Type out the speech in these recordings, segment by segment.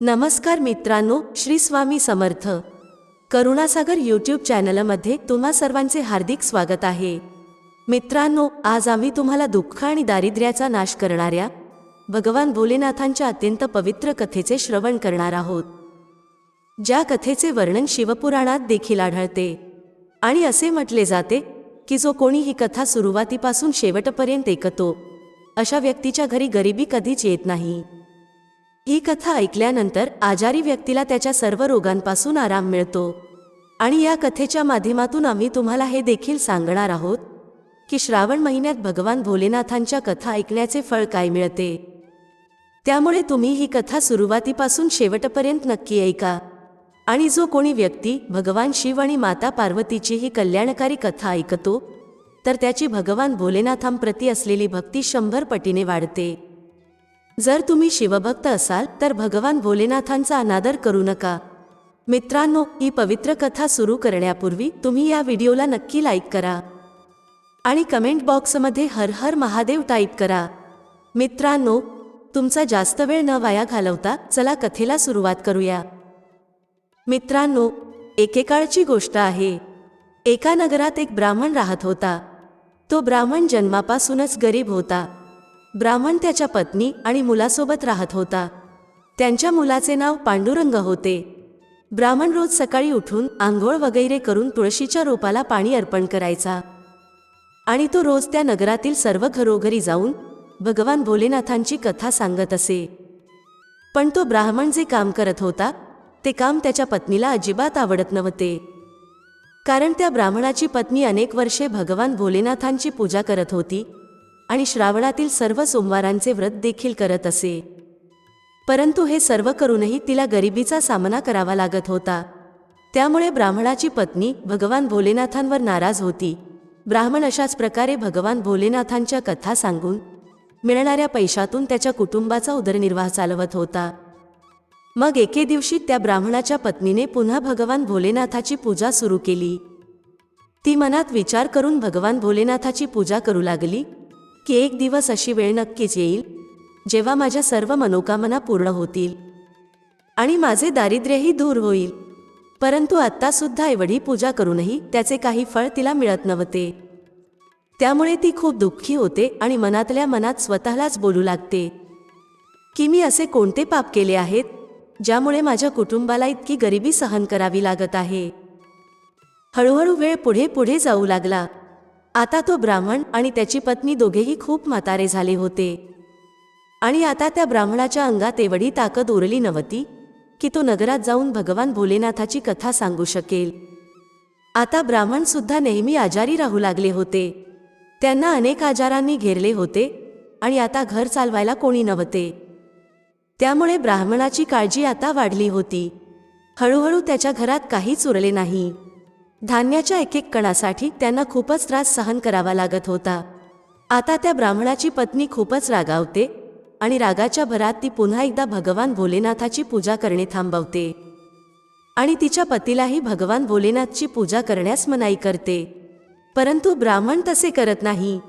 नमस्कार मित्रांनो श्री स्वामी समर्थ. करुणासागर यूट्यूब चॅनलमध्ये तुम्हा सर्वांचे हार्दिक स्वागत आहे. मित्रांनो आज आम्ही तुम्हाला दुःख आणि दारिद्र्याचा नाश करणाऱ्या भगवान भोलेनाथांच्या अत्यंत पवित्र कथेचे श्रवण करणार आहोत. ज्या कथेचे वर्णन शिवपुराणात देखील आढळते. आणि असे म्हटले जाते की जो कोणी ही कथा सुरुवातीपासून शेवटपर्यंत ऐकतो अशा व्यक्तीच्या घरी गरिबी कधीच येत नाही. ही कथा ऐकल्यानंतर आजारी व्यक्तीला त्याच्या सर्व रोगांपासून आराम मिळतो. आणि या कथेच्या माध्यमातून आम्ही तुम्हाला हे देखील सांगणार आहोत की श्रावण महिन्यात भगवान भोलेनाथांच्या कथा ऐकण्याचे फळ काय मिळते. त्यामुळे तुम्ही ही कथा सुरुवातीपासून शेवटपर्यंत नक्की ऐका. आणि जो कोणी व्यक्ती भगवान शिव आणि माता पार्वतीची ही कल्याणकारी कथा ऐकतो तर त्याची भगवान भोलेनाथांप्रती असलेली भक्ती शंभर पटीने वाढते. जर तुम्ही शिवभक्त असाल तर भगवान भोलेनाथांचा अनादर करू नका. मित्रांनो ही पवित्र कथा सुरू करण्यापूर्वी तुम्ही या व्हिडिओला नक्की लाईक करा. आणि कमेंट बॉक्समध्ये हर हर महादेव टाईप करा. मित्रांनो तुमचा जास्त वेळ न वाया घालवता चला कथेला सुरुवात करूया. मित्रांनो एकेकाळची गोष्ट आहे. एका नगरात एक ब्राह्मण राहत होता. तो ब्राह्मण जन्मापासूनच गरीब होता. ब्राह्मण त्याच्या पत्नी आणि मुलासोबत राहत होता. त्यांच्या मुलाचे नाव पांडुरंग होते. ब्राह्मण रोज सकाळी उठून आंघोळ वगैरे करून तुळशीच्या रोपाला पाणी अर्पण करायचा. आणि तो रोज त्या नगरातील सर्व घरोघरी जाऊन भगवान भोलेनाथांची कथा सांगत असे. पण तो ब्राह्मण जे काम करत होता ते काम त्याच्या पत्नीला अजिबात आवडत नव्हते. कारण त्या ब्राह्मणाची पत्नी अनेक वर्षे भगवान भोलेनाथांची पूजा करत होती आणि श्रावणातील सर्व सोमवारांचे व्रत देखील करत असे. परंतु हे सर्व करूनही तिला गरिबीचा सामना करावा लागत होता. त्यामुळे ब्राह्मणाची पत्नी भगवान भोलेनाथांवर नाराज होती. ब्राह्मण अशाच प्रकारे भगवान भोलेनाथांच्या कथा सांगून मिळणाऱ्या पैशातून त्याच्या कुटुंबाचा उदरनिर्वाह चालवत होता. मग एके दिवशी त्या ब्राह्मणाच्या पत्नीने पुन्हा भगवान भोलेनाथाची पूजा सुरू केली. ती मनात विचार करून भगवान भोलेनाथाची पूजा करू लागली की एक दिवस अशी वेळ नक्कीच येईल जेव्हा माझ्या सर्व मनोकामना पूर्ण होतील आणि माझे दारिद्र्यही दूर होईल. परंतु आत्तासुद्धा एवढी पूजा करूनही त्याचे काही फळ तिला मिळत नव्हते. त्यामुळे ती खूप दुःखी होते आणि मनातल्या मनात स्वतःलाच बोलू लागते की मी असे कोणते पाप केले आहेत ज्यामुळे माझ्या कुटुंबाला इतकी गरिबी सहन करावी लागत आहे. हळूहळू वेळ पुढे पुढे जाऊ लागला. आता तो ब्राह्मण आणि त्याची पत्नी दोघेही खूप म्हातारे झाले होते. आणि आता त्या ब्राह्मणाच्या अंगात एवढी ताकद उरली नव्हती की तो नगरात जाऊन भगवान भोलेनाथाची कथा सांगू शकेल. आता ब्राह्मण सुद्धा नेहमी आजारी राहू लागले होते. त्यांना अनेक आजारांनी घेरले होते आणि आता घर चालवायला कोणी नव्हते. त्यामुळे ब्राह्मणाची काळजी आता वाढली होती. हळूहळू त्याच्या घरात काहीच उरले नाही. धान्याच्या एक एक कणासाठी त्यांना खूपच त्रास सहन करावा लागत होता. आता त्या ब्राह्मणाची पत्नी खूपच रागावते आणि रागाच्या भरात ती पुन्हा एकदा भगवान भोलेनाथाची पूजा करणे थांबवते. आणि तिच्या पतीलाही भगवान भोलेनाथची पूजा करण्यास मनाई करते. परंतु ब्राह्मण तसे करत नाही.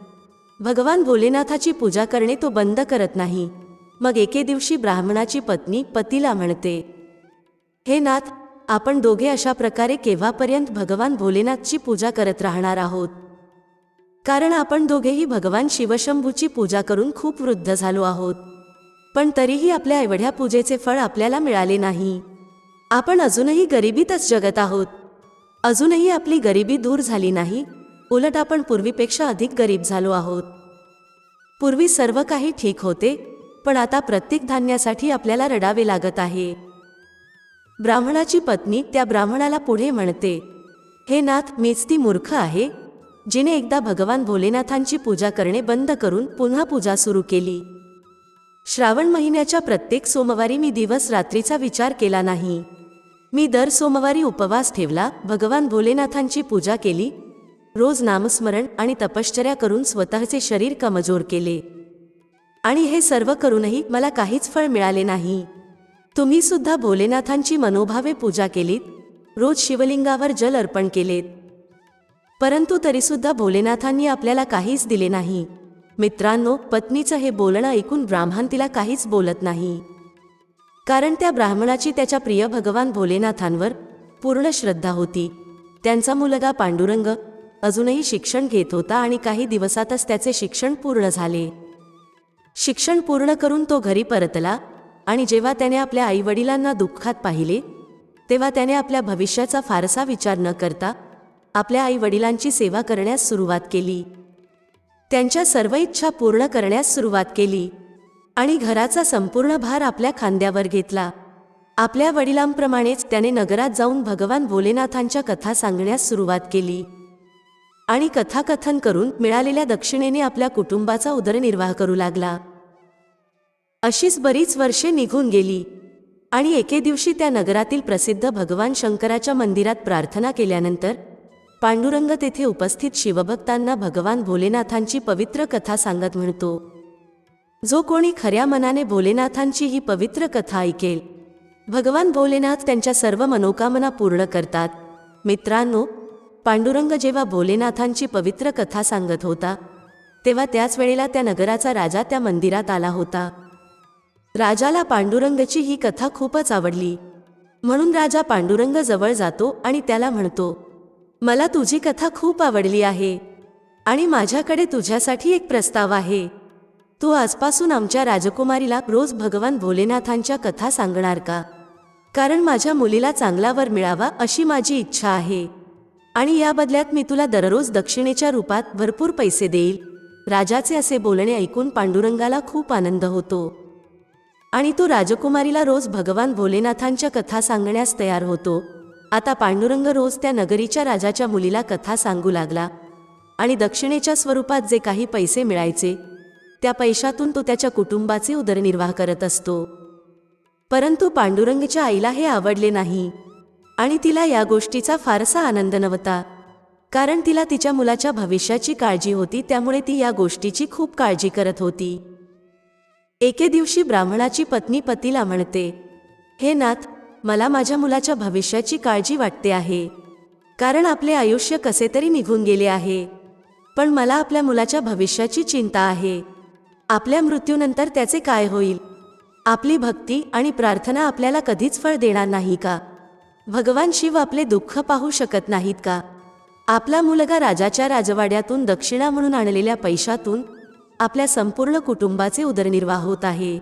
भगवान भोलेनाथाची पूजा करणे तो बंद करत नाही. मग एके दिवशी ब्राह्मणाची पत्नी पतीला म्हणते हे नाथ आपण दोघे अशा प्रकारे केव्हापर्यंत भगवान भोलेनाथची पूजा करत राहणार आहोत? कारण आपण दोघेही भगवान शिवशंभूची पूजा करून खूप वृद्ध झालो आहोत. पण तरीही आपल्या एवढ्या पूजेचे फळ आपल्याला मिळाले नाही. आपण अजूनही गरिबीतच जगत आहोत. अजूनही आपली गरिबी दूर झाली नाही. उलट आपण पूर्वीपेक्षा अधिक गरीब झालो आहोत. पूर्वी सर्व काही ठीक होते पण आता प्रत्येक धान्यासाठी आपल्याला रडावे लागत आहे. ब्राह्मणाची पत्नी त्या ब्राह्मणाला पुढे म्हणते हे नाथ मीच ती मूर्ख आहे जिने एकदा भगवान भोलेनाथांची पूजा करणे बंद करून पुन्हा पूजा सुरू केली. श्रावण महिन्याच्या प्रत्येक सोमवारी मी दिवस रात्रीचा विचार केला नाही. मी दर सोमवारी उपवास ठेवला भगवान भोलेनाथांची पूजा केली रोज नामस्मरण आणि तपश्चर्या करून स्वतःचे शरीर कमजोर केले. आणि हे सर्व करूनही मला काहीच फळ मिळाले नाही. तुम्ही सुद्धा भोलेनाथांची मनोभावे पूजा केलीत रोज शिवलिंगावर जल अर्पण केलेत. परंतु तरीसुद्धा भोलेनाथांनी आपल्याला काहीच दिले नाही. मित्रांनो पत्नीचं हे बोलणं ऐकून ब्राह्मण तिला काहीच बोलत नाही. कारण त्या ब्राह्मणाची त्याच्या प्रिय भगवान भोलेनाथांवर पूर्ण श्रद्धा होती. त्यांचा मुलगा पांडुरंग अजूनही शिक्षण घेत होता आणि काही दिवसातच त्याचे शिक्षण पूर्ण झाले. शिक्षण पूर्ण करून तो घरी परतला आणि जेव्हा त्याने आपल्या आईवडिलांना दुःखात पाहिले तेव्हा त्याने आपल्या भविष्याचा फारसा विचार न करता आपल्या आईवडिलांची सेवा करण्यास सुरुवात केली. त्यांच्या सर्व इच्छा पूर्ण करण्यास सुरुवात केली आणि घराचा संपूर्ण भार आपल्या खांद्यावर घेतला. आपल्या वडिलांप्रमाणेच त्याने नगरात जाऊन भगवान भोलेनाथांच्या कथा सांगण्यास सुरुवात केली आणि कथाकथन करून मिळालेल्या दक्षिणेने आपल्या कुटुंबाचा उदरनिर्वाह करू लागला. अशीच बरीच वर्षे निघून गेली. आणि एके दिवशी त्या नगरातील प्रसिद्ध भगवान शंकराच्या मंदिरात प्रार्थना केल्यानंतर पांडुरंग तेथे उपस्थित शिवभक्तांना भगवान भोलेनाथांची पवित्र कथा सांगत म्हणतो. जो कोणी खऱ्या मनाने भोलेनाथांची ही पवित्र कथा ऐकेल भगवान भोलेनाथ त्यांच्या सर्व मनोकामना पूर्ण करतात. मित्रांनो पांडुरंग जेव्हा भोलेनाथांची पवित्र कथा सांगत होता तेव्हा त्याच वेळेला त्या नगराचा राजा त्या मंदिरात आला होता. राजाला पांडुरंगची ही कथा खूपच आवडली. म्हणून राजा पांडुरंग जवळ जातो आणि त्याला म्हणतो मला तुझी कथा खूप आवडली आहे आणि माझ्याकडे तुझ्यासाठी एक प्रस्ताव आहे. तू आजपासून आमच्या राजकुमारीला रोज भगवान भोलेनाथांच्या कथा सांगणार का? कारण माझ्या मुलीला चांगला वर मिळावा अशी माझी इच्छा आहे. आणि या बदल्यात मी तुला दररोज दक्षिणेच्या रूपात भरपूर पैसे देईल. राजाचे असे बोलणे ऐकून पांडुरंगाला खूप आनंद होतो. आणि तो राजकुमारीला रोज भगवान भोलेनाथांच्या कथा सांगण्यास तयार होतो. आता पांडुरंग रोज त्या नगरीच्या राजाच्या मुलीला कथा सांगू लागला आणि दक्षिणेच्या स्वरूपात जे काही पैसे मिळायचे त्या पैशातून तो त्याच्या कुटुंबाचे उदरनिर्वाह करत असतो. परंतु पांडुरंगच्या आईला हे आवडले नाही आणि तिला या गोष्टीचा फारसा आनंद नव्हता. कारण तिला तिच्या मुलाच्या भविष्याची काळजी होती त्यामुळे ती या गोष्टीची खूप काळजी करत होती. एके दिवशी ब्राह्मणाची पत्नी पतीला म्हणते हे नाथ मला माझ्या मुलाच्या भविष्याची काळजी वाटते आहे. कारण आपले आयुष्य कसे तरी निघून गेले आहे. पण मला आपल्या मुलाच्या भविष्याची चिंता आहे. आपल्या मृत्यूनंतर त्याचे काय होईल? आपली भक्ती आणि प्रार्थना आपल्याला कधीच फळ देणार नाही का? भगवान शिव आपले दुःख पाहू शकत नाहीत का? आपला मुलगा राजाच्या राजवाड्यातून दक्षिणा म्हणून आणलेल्या पैशातून आपल्या संपूर्ण कुटुंबाचे उदरनिर्वाह होत आहे.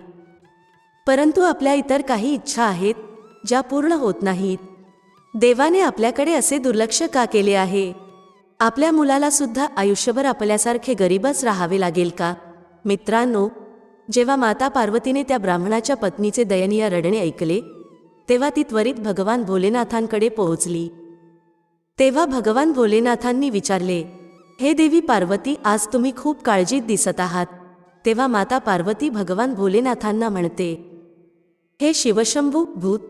परंतु आपल्या इतर काही इच्छा आहेत ज्या पूर्ण होत नाहीत. देवाने आपल्याकडे असे दुर्लक्ष का केले आहे? आपल्या मुलाला सुद्धा आयुष्यभर आपल्यासारखे गरीबच राहावे लागेल का? मित्रांनो जेव्हा माता पार्वतीने त्या ब्राह्मणाच्या पत्नीचे दयनीय रडणे ऐकले तेव्हा ती त्वरित भगवान भोलेनाथांकडे पोहोचली. तेव्हा भगवान भोलेनाथांनी विचारले हे देवी पार्वती आज तुम्ही खूप काळजीत दिसत आहात. तेव्हा माता पार्वती भगवान भोलेनाथांना म्हणते हे शिवशंभू भूत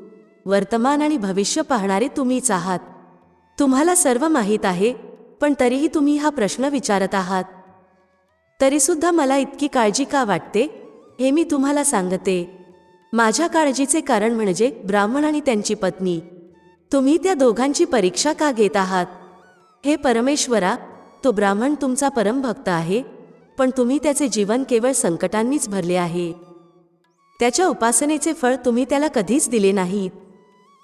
वर्तमान आणि भविष्य पाहणारे तुम्हीच आहात. तुम्हाला सर्व माहीत आहे पण तरीही तुम्ही हा प्रश्न विचारत आहात. तरीसुद्धा मला इतकी काळजी का वाटते? हे मी तुम्हाला सांगते. माझ्या काळजीचे कारण म्हणजे ब्राह्मण आणि त्यांची पत्नी. तुम्ही त्या दोघांची परीक्षा का घेत आहात? हे परमेश्वरा तो ब्राह्मण तुमचा परमभक्त आहे पण तुम्ही त्याचे जीवन केवळ संकटांनीच भरले आहे. त्याच्या उपासनेचे फळ तुम्ही त्याला कधीच दिले नाहीत.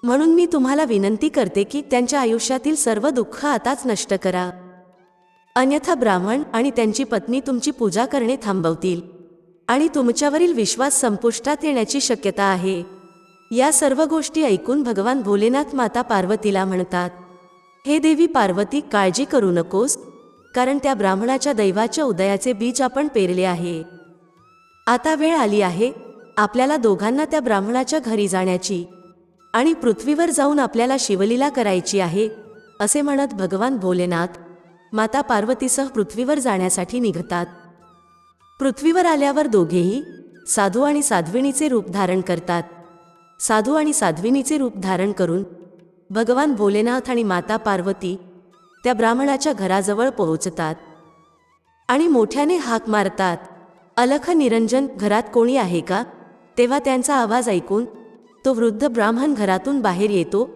म्हणून मी तुम्हाला विनंती करते की त्यांच्या आयुष्यातील सर्व दुःख आताच नष्ट करा. अन्यथा ब्राह्मण आणि त्यांची पत्नी तुमची पूजा करणे थांबवतील आणि तुमच्यावरील विश्वास संपुष्टात येण्याची शक्यता आहे. या सर्व गोष्टी ऐकून भगवान भोलेनाथ माता पार्वतीला म्हणतात हे देवी पार्वती काळजी करू नकोस. कारण त्या ब्राह्मणाच्या दैवाच्या उदयाचे बीज आपण पेरले आहे. आता वेळ आली आहे आपल्याला दोघांना त्या ब्राह्मणाच्या घरी जाण्याची आणि पृथ्वीवर जाऊन आपल्याला शिवलीला करायची आहे असे म्हणत भगवान भोलेनाथ माता पार्वतीसह पृथ्वीवर जाण्यासाठी निघतात. पृथ्वीवर आल्यावर दोघेही साधू आणि साध्विणीचे रूप धारण करतात. साधू आणि साध्विनीचे रूप धारण करून भगवान भोलेनाथ आणि माता पार्वती त्या ब्राह्मणाच्या घराजवळ पोहोचतात आणि मोठ्याने हाक मारतात अलख निरंजन घरात कोणी आहे का? तेव्हा त्यांचा आवाज ऐकून तो वृद्ध ब्राह्मण घरातून बाहेर येतो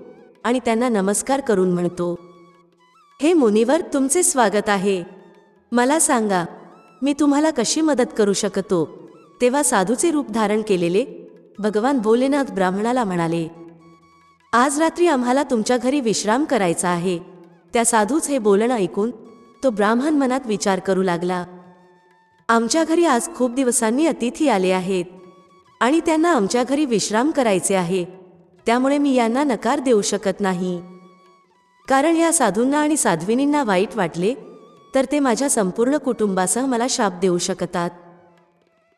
आणि त्यांना नमस्कार करून म्हणतो हे मुनिवर तुमचे स्वागत आहे. मला सांगा मी तुम्हाला कशी मदत करू शकतो? तेव्हा साधूचे रूप धारण केलेले भगवान भोलेनाथ ब्राह्मणाला म्हणाले आज रात्री आम्हाला तुमच्या घरी विश्राम करायचा आहे. त्या साधूच हे बोलणं ऐकून तो ब्राह्मण मनात विचार करू लागला. आमच्या घरी आज खूप दिवसांनी अतिथी आले आहेत आणि त्यांना आमच्या घरी विश्राम करायचे आहे. त्यामुळे मी यांना नकार देऊ शकत नाही. कारण या साधूंना आणि साध्विनींना वाईट वाटले तर ते माझ्या संपूर्ण कुटुंबासह मला शाप देऊ शकतात.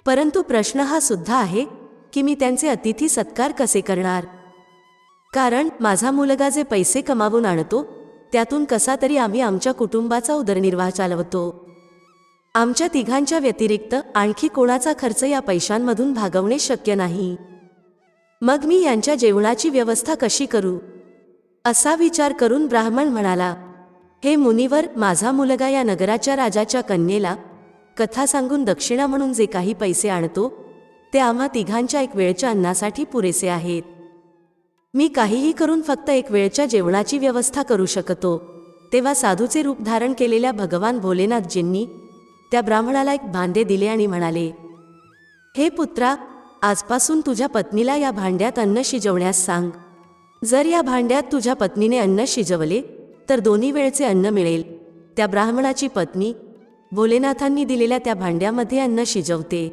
परंतु प्रश्न हा सुद्धा आहे की मी त्यांचे अतिथी सत्कार कसे करणार? कारण माझा मुलगा जे पैसे कमावून आणतो त्यातून कसा तरी आम्ही आमच्या कुटुंबाचा उदरनिर्वाह चालवतो. आमच्या तिघांच्या व्यतिरिक्त आणखी कोणाचा खर्च या पैशांमधून भागवणे शक्य नाही. मग मी यांच्या जेवणाची व्यवस्था कशी करू? असा विचार करून ब्राह्मण म्हणाला हे मुनिवर माझा मुलगा या नगराच्या राजाच्या कन्येला कथा सांगून दक्षिणा म्हणून जे काही पैसे आणतो ते आम्हा तिघांच्या एक वेळच्या अन्नासाठी पुरेसे आहेत. मी काहीही करून फक्त एक वेळच्या जेवणाची व्यवस्था करू शकतो. तेव्हा साधूचे रूप धारण केलेल्या भगवान भोलेनाथजींनी त्या ब्राह्मणाला एक भांडे दिले आणि म्हणाले हे पुत्रा आजपासून तुझ्या पत्नीला या भांड्यात अन्न शिजवण्यास सांग. जर या भांड्यात तुझ्या पत्नीने अन्न शिजवले तर दोन्ही वेळचे अन्न मिळेल. त्या ब्राह्मणाची पत्नी भोलेनाथांनी दिलेल्या त्या भांड्यामध्ये अन्न शिजवते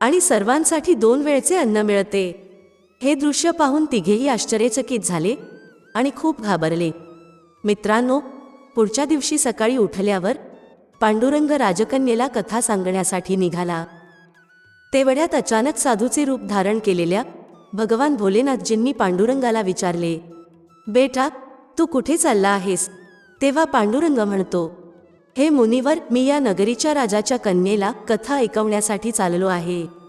आणि सर्वांसाठी दोन वेळचे अन्न मिळते. हे दृश्य पाहून तिघेही आश्चर्यचकित झाले आणि खूप घाबरले. मित्रांनो पुढच्या दिवशी सकाळी उठल्यावर पांडुरंग राजकन्येला कथा सांगण्यासाठी निघाला. तेवढ्यात अचानक साधूचे रूप धारण केलेल्या भगवान भोलेनाथजींनी पांडुरंगाला विचारले बेटा तू कुठे चालला आहेस? तेव्हा पांडुरंग म्हणतो हे मुनिवर मी या नगरीच्या राजाच्या कन्येला कथा ऐकवण्यासाठी चाललो आहे.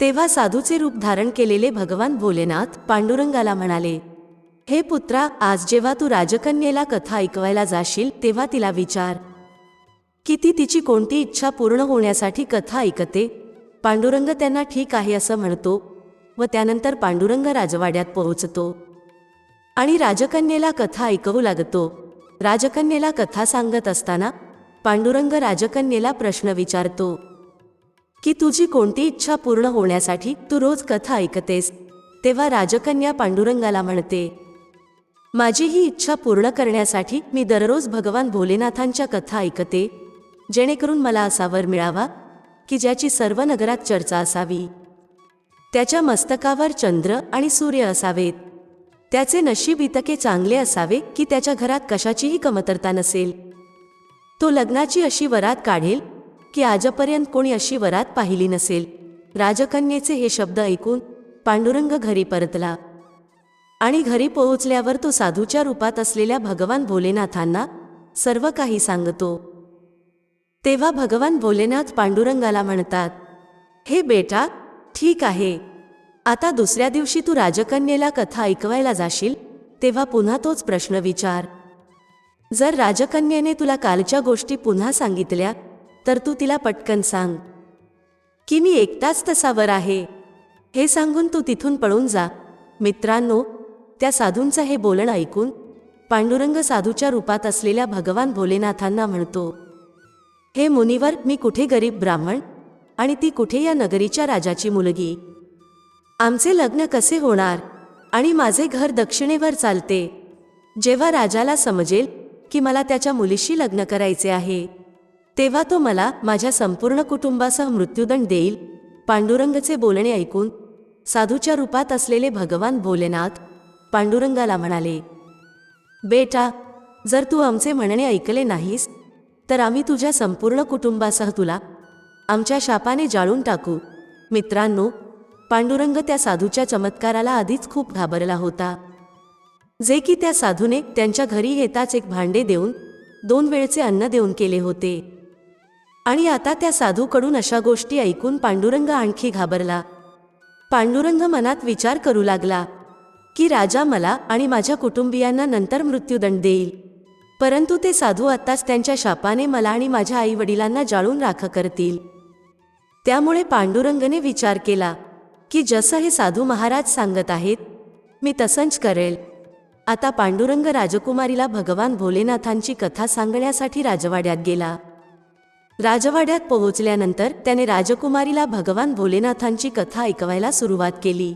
तेव्हा साधूचे रूप धारण केलेले भगवान भोलेनाथ पांडुरंगाला म्हणाले हे पुत्रा आज जेव्हा तू राजकन्येला कथा ऐकवायला जाशील तेव्हा तिला विचार. किती तिची कोणती इच्छा पूर्ण होण्यासाठी कथा ऐकते? पांडुरंग त्यांना ठीक आहे असं म्हणतो व त्यानंतर पांडुरंग राजवाड्यात पोहोचतो. आणि राजकन्येला कथा ऐकवू लागतो. राजकन्येला कथा सांगत असताना पांडुरंग राजकन्येला प्रश्न विचारतो. की तुझी कोणती इच्छा पूर्ण होण्यासाठी तू रोज कथा ऐकतेस तेव्हा राजकन्या पांडुरंगाला म्हणते माझी ही इच्छा पूर्ण करण्यासाठी मी दररोज भगवान भोलेनाथांच्या कथा ऐकते जेणेकरून मला असा वर मिळावा की ज्याची सर्व नगरात चर्चा असावी. त्याच्या मस्तकावर चंद्र आणि सूर्य असावेत. त्याचे नशीब इतके चांगले असावे की त्याच्या घरात कशाचीही कमतरता नसेल. तो लग्नाची अशी वरात काढेल की आजपर्यंत कोणी अशी वरात पाहिली नसेल. राजकन्येचे हे शब्द ऐकून पांडुरंग घरी परतला. आणि घरी पोहोचल्यावर तो साधूच्या रूपात असलेल्या भगवान भोलेनाथांना सर्व काही सांगतो. तेव्हा भगवान भोलेनाथ पांडुरंगाला म्हणतात हे बेटा ठीक आहे. आता दुसऱ्या दिवशी तू राजकन्येला कथा ऐकवायला जाशील तेव्हा पुन्हा तोच प्रश्न विचार. जर राजकन्येने तुला कालच्या गोष्टी पुन्हा सांगितल्या तर तू तिला पटकन सांग. की मी एकटाच तसावर आहे हे सांगून तू तिथून पळून जा. मित्रांनो त्या साधूंचं हे बोलणं ऐकून पांडुरंग साधूच्या रूपात असलेल्या भगवान भोलेनाथांना म्हणतो हे मुनिवर मी कुठे गरीब ब्राह्मण? आणि ती कुठे या नगरीच्या राजाची मुलगी? आमचे लग्न कसे होणार? आणि माझे घर दक्षिणेवर चालते. जेव्हा राजाला समजेल की मला त्याच्या मुलीशी लग्न करायचे आहे तेव्हा तो मला माझ्या संपूर्ण कुटुंबासह मृत्यूदंड देईल. पांडुरंगचे बोलणे ऐकून साधूच्या रूपात असलेले भगवान भोलेनाथ पांडुरंगाला म्हणाले बेटा जर तू आमचे म्हणणे ऐकले नाहीस तर आम्ही तुझ्या संपूर्ण कुटुंबासह तुला आमच्या शापाने जाळून टाकू. मित्रांनो पांडुरंग त्या साधूच्या चमत्काराला आधीच खूप घाबरला होता. जे की त्या साधूने त्यांच्या घरी येताच एक भांडे देऊन दोन वेळचे अन्न देऊन केले होते. आणि आता त्या साधूकडून अशा गोष्टी ऐकून पांडुरंग आणखी घाबरला. पांडुरंग मनात विचार करू लागला की राजा मला आणि माझ्या कुटुंबियांना नंतर मृत्यूदंड देईल. परंतु ते साधू आत्ताच त्यांच्या शापाने मला आणि माझ्या आईवडिलांना जाळून राख करतील. त्यामुळे पांडुरंगने विचार केला की जसं हे साधू महाराज सांगत आहेत मी तसंच करेल. आता पांडुरंग राजकुमारीला भगवान भोलेनाथांची कथा सांगण्यासाठी राजवाड्यात गेला. राजवाड्यात पोहोचल्यानंतर त्याने राजकुमारीला भगवान भोलेनाथांची कथा ऐकवायला सुरुवात केली.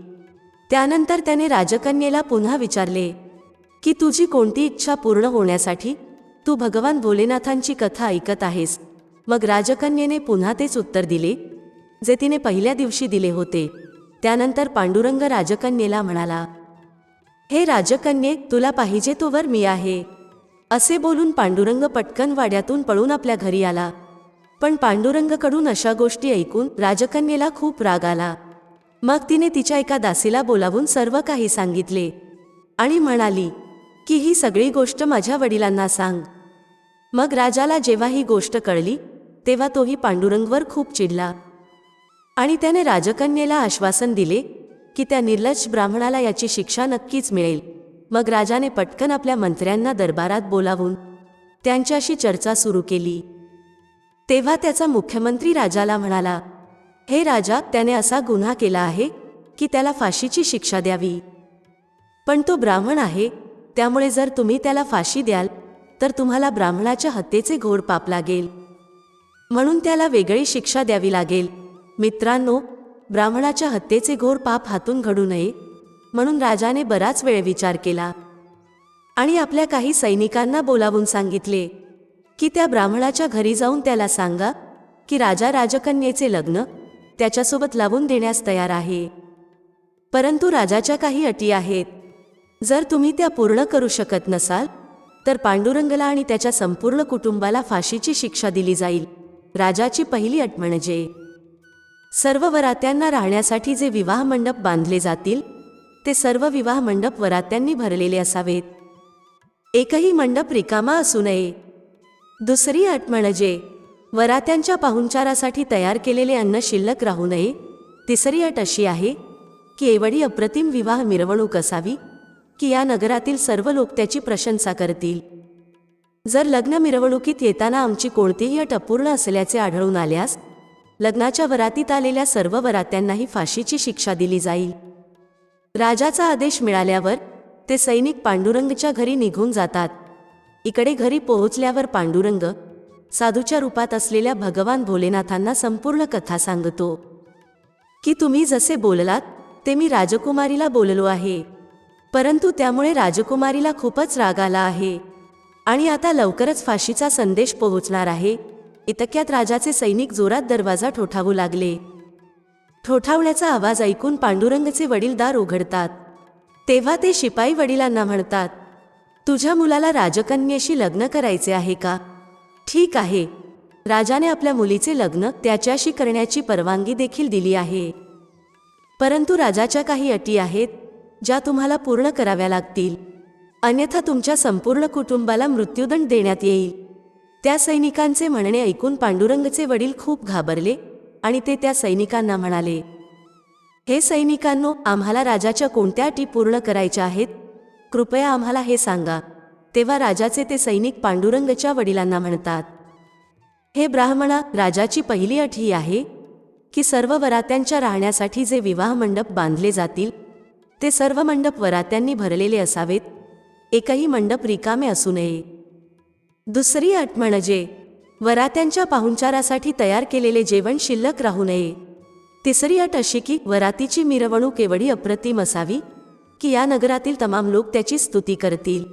त्यानंतर त्याने राजकन्येला पुन्हा विचारले की तुझी कोणती इच्छा पूर्ण होण्यासाठी? तू भगवान भोलेनाथांची कथा ऐकत आहेस. मग राजकन्येने पुन्हा तेच उत्तर दिले जे तिने पहिल्या दिवशी दिले होते. त्यानंतर पांडुरंग राजकन्येला म्हणाला हे राजकन्ये तुला पाहिजे तोवर मी आहे. असे बोलून पांडुरंग पटकन वाड्यातून पळून आपल्या घरी आला. पण पांडुरंगकडून अशा गोष्टी ऐकून राजकन्येला खूप राग आला. मग तिने तिच्या एका दासीला बोलावून सर्व काही सांगितले. आणि म्हणाली की ही सगळी गोष्ट माझ्या वडिलांना सांग. मग राजाला जेव्हा ही गोष्ट कळली तेव्हा तोही पांडुरंगवर खूप चिडला. आणि त्याने राजकन्येला आश्वासन दिले की त्या निर्लज ब्राह्मणाला याची शिक्षा नक्कीच मिळेल. मग राजाने पटकन आपल्या मंत्र्यांना दरबारात बोलावून त्यांच्याशी चर्चा सुरू केली. तेव्हा त्याचा मुख्यमंत्री राजाला म्हणाला हे राजा त्याने असा गुन्हा केला आहे की त्याला फाशीची शिक्षा द्यावी. पण तो ब्राह्मण आहे त्यामुळे जर तुम्ही त्याला फाशी द्याल तर तुम्हाला ब्राह्मणाच्या हत्येचे घोर पाप लागेल. म्हणून त्याला वेगळी शिक्षा द्यावी लागेल. मित्रांनो ब्राह्मणाच्या हत्येचे घोर पाप हातून घडू नये म्हणून राजाने बराच वेळ विचार केला आणि आपल्या काही सैनिकांना बोलावून सांगितले. की त्या ब्राह्मणाच्या घरी जाऊन त्याला सांगा की राजा राजकन्येचे लग्न त्याच्यासोबत लावून देण्यास तयार आहे. परंतु राजाच्या काही अटी आहेत. जर तुम्ही त्या पूर्ण करू शकत नसाल तर पांडुरंगला आणि त्याच्या संपूर्ण कुटुंबाला फाशीची शिक्षा दिली जाईल राजाची पहिली अट म्हणजे. सर्व वरात्यांना राहण्यासाठी जे विवाह मंडप बांधले जातील ते सर्व विवाह मंडप वरात्यांनी भरलेले असावेत. एकही मंडप रिकामा असू नये. दुसरी अट म्हणजे वरात्यांच्या पाहुणचारासाठी तयार केलेले अन्न शिल्लक राहू नये. तिसरी अट अशी आहे की एवढी अप्रतिम विवाह मिरवणूक असावी की या नगरातील सर्व लोक त्याची प्रशंसा करतील. जर लग्न मिरवणुकीत येताना आमची कोणतीही अट अपूर्ण असल्याचे आढळून आल्यास लग्नाच्या वरातीत आलेल्या सर्व वरात्यांनाही फाशीची शिक्षा दिली जाईल. राजाचा आदेश मिळाल्यावर ते सैनिक पांडुरंगच्या घरी निघून जातात. इकडे घरी पोहोचल्यावर पांडुरंग साधूच्या रूपात असलेल्या भगवान भोलेनाथांना संपूर्ण कथा सांगतो. की तुम्ही जसे बोललात ते मी राजकुमारीला बोललो आहे. परंतु त्यामुळे राजकुमारीला खूपच राग आला आहे. आणि आता लवकरच फाशीचा संदेश पोहोचणार आहे. इतक्यात राजाचे सैनिक जोरात दरवाजा ठोठावू लागले. ठोठावण्याचा आवाज ऐकून पांडुरंगचे वडील दार उघडतात. तेव्हा ते शिपाई वडिलांना म्हणतात तुझ्या मुलाला राजकन्येशी लग्न करायचे आहे का? ठीक आहे. राजाने आपल्या मुलीचे लग्न त्याच्याशी करण्याची परवानगी देखील दिली आहे. परंतु राजाच्या काही अटी आहेत ज्या तुम्हाला पूर्ण कराव्या लागतील. अन्यथा तुमच्या संपूर्ण कुटुंबाला मृत्यूदंड देण्यात येईल. त्या सैनिकांचे म्हणणे ऐकून पांडुरंगचे वडील खूप घाबरले आणि ते त्या सैनिकांना म्हणाले हे सैनिकांनो आम्हाला राजाच्या कोणत्या अटी पूर्ण करायच्या आहेत? कृपया आम्हाला हे सांगा. तेव्हा राजाचे ते सैनिक पांडुरंगच्या वडिलांना म्हणतात हे ब्राह्मणा राजाची पहिली अट ही आहे की सर्व वरात्यांच्या राहण्यासाठी जे विवाह मंडप बांधले जातील ते सर्व मंडप वरात्यांनी भरलेले असावेत. एकही मंडप रिकामे असू नये. दुसरी अट म्हणजे वरात्यांच्या पाहुणचारासाठी तयार केलेले जेवण शिल्लक राहू नये. तिसरी अट अशी की वरातीची मिरवणूक एवढी अप्रतिम असावी की या नगरातील तमाम लोक त्याची स्तुती करतील.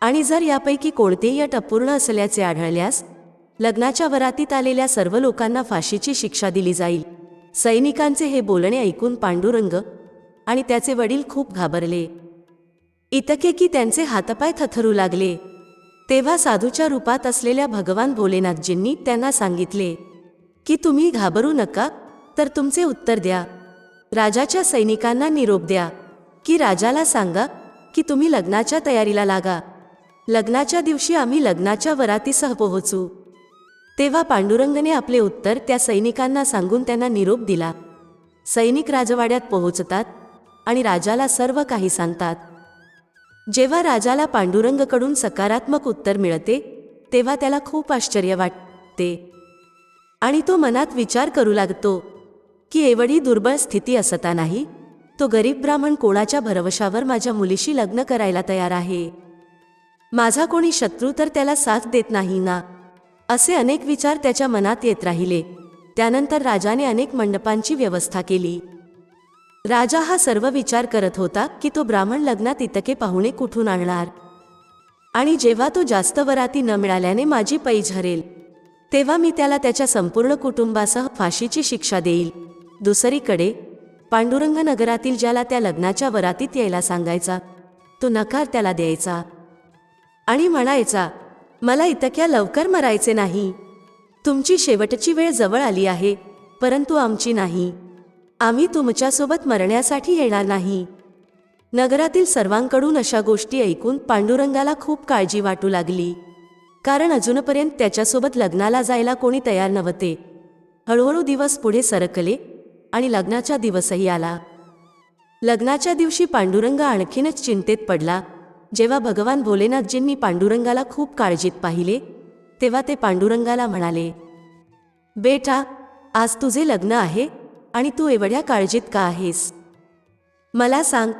आणि जर यापैकी कोणतेही अट अपूर्ण असल्याचे आढळल्यास लग्नाच्या वरातीत आलेल्या सर्व लोकांना फाशीची शिक्षा दिली जाईल. सैनिकांचे हे बोलणे ऐकून पांडुरंग आणि त्याचे वडील खूप घाबरले. इतके की त्यांचे हातपाय थथरू लागले. तेव्हा साधूच्या रूपात असलेल्या भगवान भोलेनाथजींनी त्यांना सांगितले की तुम्ही घाबरू नका तर तुमचे उत्तर द्या. राजाच्या सैनिकांना निरोप द्या. की राजाला सांगा की तुम्ही लग्नाच्या तयारीला लागा. लग्नाच्या दिवशी आम्ही लग्नाच्या वरातीसह पोहोचू. तेव्हा पांडुरंगने आपले उत्तर त्या सैनिकांना सांगून त्यांना निरोप दिला. सैनिक राजवाड्यात पोहोचतात आणि राजाला सर्व काही सांगतात. जेव्हा राजाला पांडुरंगकडून सकारात्मक उत्तर मिळते तेव्हा त्याला खूप आश्चर्य वाटते. आणि तो मनात विचार करू लागतो की एवढी दुर्बळ स्थिती असता नाही? तो गरीब ब्राह्मण कोणाच्या भरवशावर माझ्या मुलीशी लग्न करायला तयार आहे? माझा कोणी शत्रू तर त्याला साथ देत नाही ना? असे अनेक विचार त्याच्या मनात येत राहिले. त्यानंतर राजाने अनेक मंडपांची व्यवस्था केली. राजा हा सर्व विचार करत होता की तो ब्राह्मण लग्नात इतके पाहुणे कुठून आणणार? आणि जेव्हा तो जास्त वराती न मिळाल्याने माझी पै झरेल. तेव्हा मी त्याला त्याच्या संपूर्ण कुटुंबासह फाशीची शिक्षा देईल. दुसरीकडे पांडुरंग नगरातील ज्याला त्या लग्नाच्या वरातीत यायला सांगायचा तो नकार त्याला द्यायचा आणि म्हणायचा मला इतक्या लवकर मरायचे नाही. तुमची शेवटची वेळ जवळ आली आहे परंतु आमची नाही. आम्ही तुमच्यासोबत मरण्यासाठी येणार नाही. नगरातील सर्वांकडून अशा गोष्टी ऐकून पांडुरंगाला खूप काळजी वाटू लागली. कारण अजूनपर्यंत त्याच्यासोबत लग्नाला जायला कोणी तयार नव्हते. हळूहळू दिवस पुढे सरकले आणि लग्नाचा दिवसही आला. लग्नाच्या दिवशी पांडुरंग आणखीनच चिंतेत पडला. जेव्हा भगवान भोलेनाथजींनी पांडुरंगाला खूप काळजीत पाहिले तेव्हा ते पांडुरंगाला म्हणाले बेटा आज तुझे लग्न आहे आणि तू एवढ्या काळजीत का आहेस? मला सांग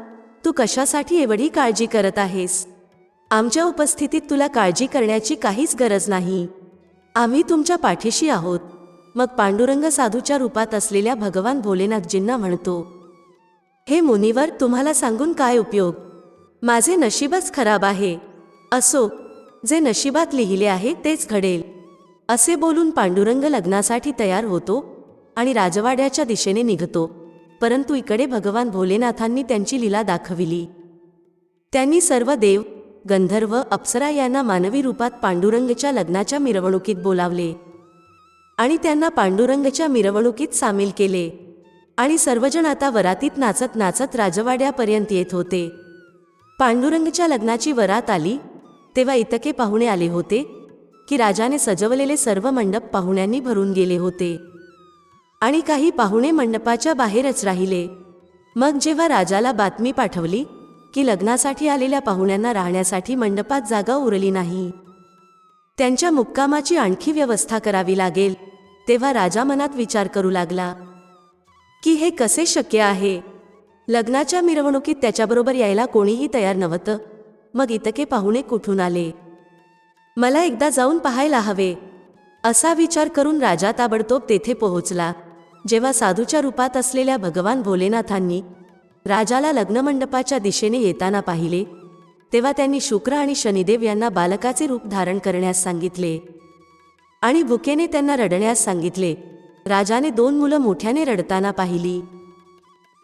तू कशासाठी एवढी काळजी करत आहेस? आमच्या उपस्थितीत तुला काळजी करण्याची काहीच गरज नाही. आम्ही तुमच्या पाठीशी आहोत. मग पांडुरंग साधूच्या रूपात असलेल्या भगवान भोलेनाथजींना म्हणतो हे मुनिवर तुम्हाला सांगून काय उपयोग? माझे नशीबच खराब आहे. असो जे नशिबात लिहिले आहे तेच घडेल. असे बोलून पांडुरंग लग्नासाठी तयार होतो आणि राजवाड्याच्या दिशेने निघतो. परंतु इकडे भगवान भोलेनाथांनी त्यांची लीला दाखविली. त्यांनी सर्व देव गंधर्व अप्सरा यांना मानवी रूपात पांडुरंगच्या लग्नाच्या मिरवणुकीत बोलावले. आणि त्यांना पांडुरंगच्या मिरवणुकीत सामील केले. आणि सर्वजण आता वरातीत नाचत नाचत राजवाड्यापर्यंत येत होते. पांडुरंगच्या लग्नाची वरात आली तेव्हा इतके पाहुणे आले होते की राजाने सजवलेले सर्व मंडप पाहुण्यांनी भरून गेले होते. आणि काही पाहुणे मंडपाच्या बाहेरच राहिले. मग जेव्हा राजाला बातमी पाठवली की लग्नासाठी आलेल्या पाहुण्यांना राहण्यासाठी मंडपात जागा उरली नाही त्यांच्या मुक्कामाची आणखी व्यवस्था करावी लागेल तेव्हा राजा मनात विचार करू लागला की हे कसे शक्य आहे? लग्नाच्या मिरवणुकीत त्याच्याबरोबर यायला कोणीही तयार नव्हतं. मग इतके पाहुणे कुठून आले? मला एकदा जाऊन पाहायला हवे. असा विचार करून राजा ताबडतोब तेथे पोहोचला. जेव्हा साधूच्या रूपात असलेल्या भगवान भोलेनाथांनी राजाला लग्नमंडपाच्या दिशेने येताना पाहिले तेव्हा त्यांनी शुक्र आणि शनिदेव यांना बालकाचे रूप धारण करण्यास सांगितले. आणि भुकेने त्यांना रडण्यास सांगितले. राजाने दोन मुलं मोठ्याने रडताना पाहिली.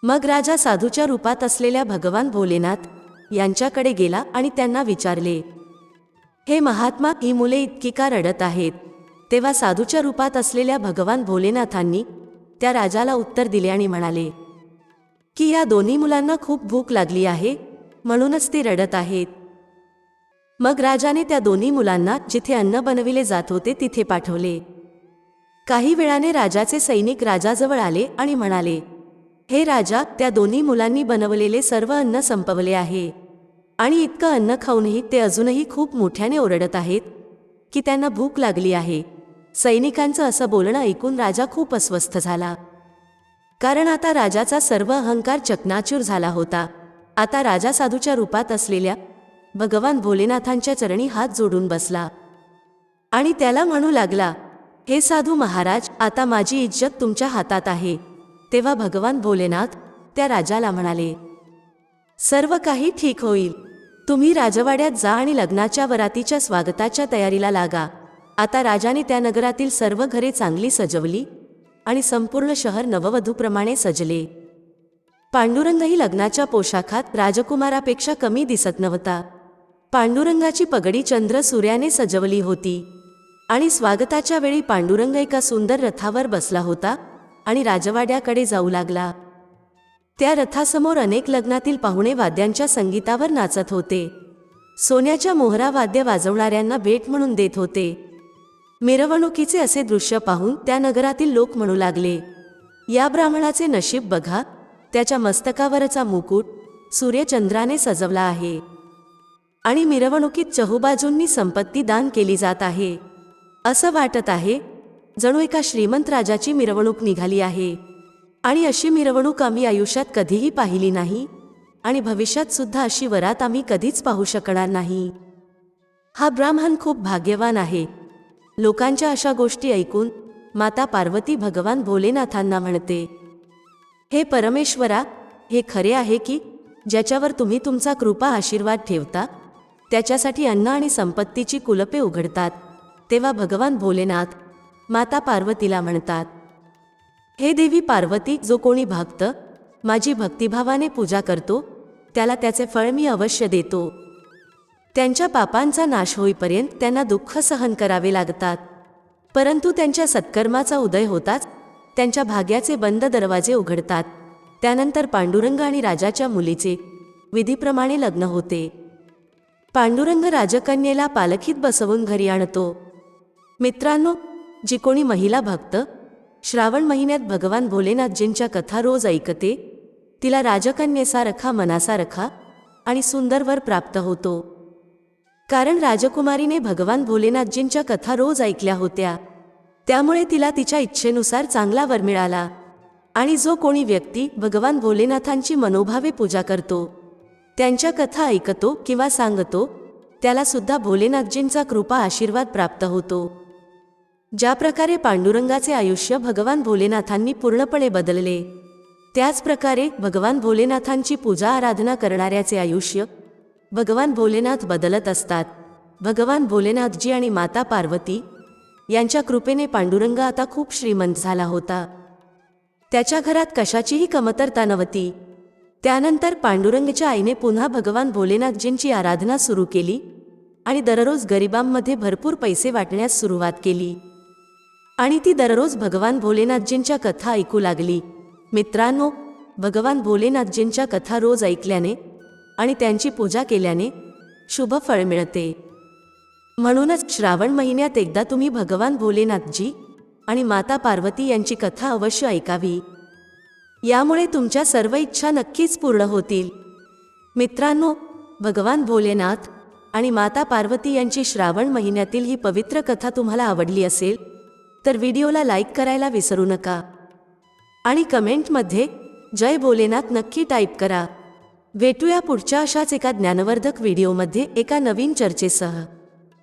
मग राजा साधूच्या रूपात असलेल्या भगवान भोलेनाथ यांच्याकडे गेला आणि त्यांना विचारले हे महात्मा ही मुले इतकी का रडत आहेत? तेव्हा साधूच्या रूपात असलेल्या भगवान भोलेनाथांनी त्या राजाला उत्तर दिले आणि म्हणाले की या दोन्ही मुलांना खूप भूक लागली आहे म्हणूनच ते रडत आहेत. मग राजाने त्या दोन्ही मुलांना जिथे अन्न बनविले जात होते तिथे पाठवले. काही वेळाने राजाचे सैनिक राजाजवळ आले आणि म्हणाले हे राजा त्या दोन्ही मुलांनी बनवलेले सर्व अन्न संपवले आहे. आणि इतकं अन्न खाऊनही ते अजूनही खूप मोठ्याने ओरडत आहेत की त्यांना भूक लागली आहे. सैनिकांचं असं बोलणं ऐकून राजा खूप अस्वस्थ झाला. कारण आता राजाचा सर्व अहंकार चकनाचूर झाला होता. आता राजा साधूच्या रूपात असलेल्या भगवान भोलेनाथांच्या चरणी हात जोडून बसला. आणि त्याला म्हणू लागला हे साधू महाराज आता माझी इज्जत तुमच्या हातात आहे. तेव्हा भगवान भोलेनाथ त्या राजाला म्हणाले सर्व काही ठीक होईल. तुम्ही राजवाड्यात जा आणि लग्नाच्या वरातीच्या स्वागताच्या तयारीला लागा. आता राजाने त्या नगरातील सर्व घरे चांगली सजवली आणि संपूर्ण शहर नववधूप्रमाणे सजले. पांडुरंगही लग्नाच्या पोशाखात राजकुमारापेक्षा कमी दिसत नव्हता. पांडुरंगाची पगडी चंद्र सूर्याने सजवली होती. आणि स्वागताच्या वेळी पांडुरंग एका सुंदर रथावर बसला होता आणि राजवाड्याकडे जाऊ लागला. त्या रथासमोर अनेक लग्नातील पाहुणे वाद्यांच्या संगीतावर नाचत होते. सोन्याच्या मोहरा वाद्य वाजवणाऱ्यांना भेट म्हणून देत होते. मिरवणुकीचे असे दृश्य पाहून त्या नगरातील लोक म्हणू लागले या ब्राह्मणाचे नशीब बघा त्याच्या मस्तकावरचा मुकुट सूर्यचंद्राने सजवला आहे. आणि मिरवणुकीत चहूबाजूंनी संपत्ती दान केली जात आहे. असं वाटत आहे जणू एका श्रीमंत राजाची मिरवणूक निघाली आहे. आणि अशी मिरवणूक आम्ही आयुष्यात कधीही पाहिली नाही आणि भविष्यात सुद्धा अशी वरात आम्ही कधीच पाहू शकणार नाही. हा ब्राह्मण खूप भाग्यवान आहे. लोकांच्या अशा गोष्टी ऐकून माता पार्वती भगवान भोलेनाथांना म्हणते हे परमेश्वरा हे खरे आहे की ज्याच्यावर तुम्ही तुमचा कृपा आशीर्वाद ठेवता त्याच्यासाठी अन्न आणि संपत्तीची कुलपे उघडतात तेव्हा भगवान भोलेनाथ माता पार्वतीला म्हणतात हे देवी पार्वती जो कोणी भक्त माझी भक्तिभावाने पूजा करतो त्याला त्याचे फळ मी अवश्य देतो. त्यांच्या पापांचा नाश होईपर्यंत त्यांना दुःख सहन करावे लागतात. परंतु त्यांच्या सत्कर्माचा उदय होताच त्यांच्या भाग्याचे बंद दरवाजे उघडतात. त्यानंतर पांडुरंग आणि राजाच्या मुलीचे विधीप्रमाणे लग्न होते. पांडुरंग राजकन्येला पालखीत बसवून घरी आणतो. मित्रांनो जी कोणी महिला भक्त श्रावण महिन्यात भगवान भोलेनाथजींच्या कथा रोज ऐकते तिला राजकन्येसारखा मनासारखा आणि सुंदर वर प्राप्त होतो. कारण राजकुमारीने भगवान भोलेनाथजींच्या कथा रोज ऐकल्या होत्या. त्यामुळे तिला तिच्या इच्छेनुसार चांगला वर मिळाला. आणि जो कोणी व्यक्ती भगवान भोलेनाथांची मनोभावे पूजा करतो त्यांच्या कथा ऐकतो किंवा सांगतो त्याला सुद्धा भोलेनाथजींचा कृपा आशीर्वाद प्राप्त होतो. ज्या प्रकारे पांडुरंगाचे आयुष्य भगवान भोलेनाथांनी पूर्णपणे बदलले त्याच प्रकारे भगवान भोलेनाथांची पूजा आराधना करणाऱ्याचे आयुष्य भगवान भोलेनाथ बदलत असतात. भगवान भोलेनाथजी आणि माता पार्वती यांच्या कृपेने पांडुरंग आता खूप श्रीमंत झाला होता. त्याच्या घरात कशाचीही कमतरता नव्हती. त्यानंतर पांडुरंगच्या आईने पुन्हा भगवान भोलेनाथजींची आराधना सुरू केली आणि दररोज गरिबांमध्ये भरपूर पैसे वाटण्यास सुरुवात केली. आणि ती दररोज भगवान भोलेनाथजींच्या कथा ऐकू लागली. मित्रांनो भगवान भोलेनाथजींच्या कथा रोज ऐकल्याने आणि त्यांची पूजा केल्याने शुभ फळ मिळते. म्हणूनच श्रावण महिन्यात एकदा तुम्ही भगवान भोलेनाथजी आणि माता पार्वती यांची कथा अवश्य ऐकावी. यामुळे तुमच्या सर्व इच्छा नक्कीच पूर्ण होतील. मित्रांनो भगवान भोलेनाथ आणि माता पार्वती यांची श्रावण महिन्यातील ही पवित्र कथा तुम्हाला आवडली असेल तर व्हिडिओला लाईक करायला विसरू नका. आणि कमेंटमध्ये जय भोलेनाथ नक्की टाईप करा. भेटूया पुढच्या अशाच एका ज्ञानवर्धक व्हिडिओमध्ये एका नवीन चर्चेसह.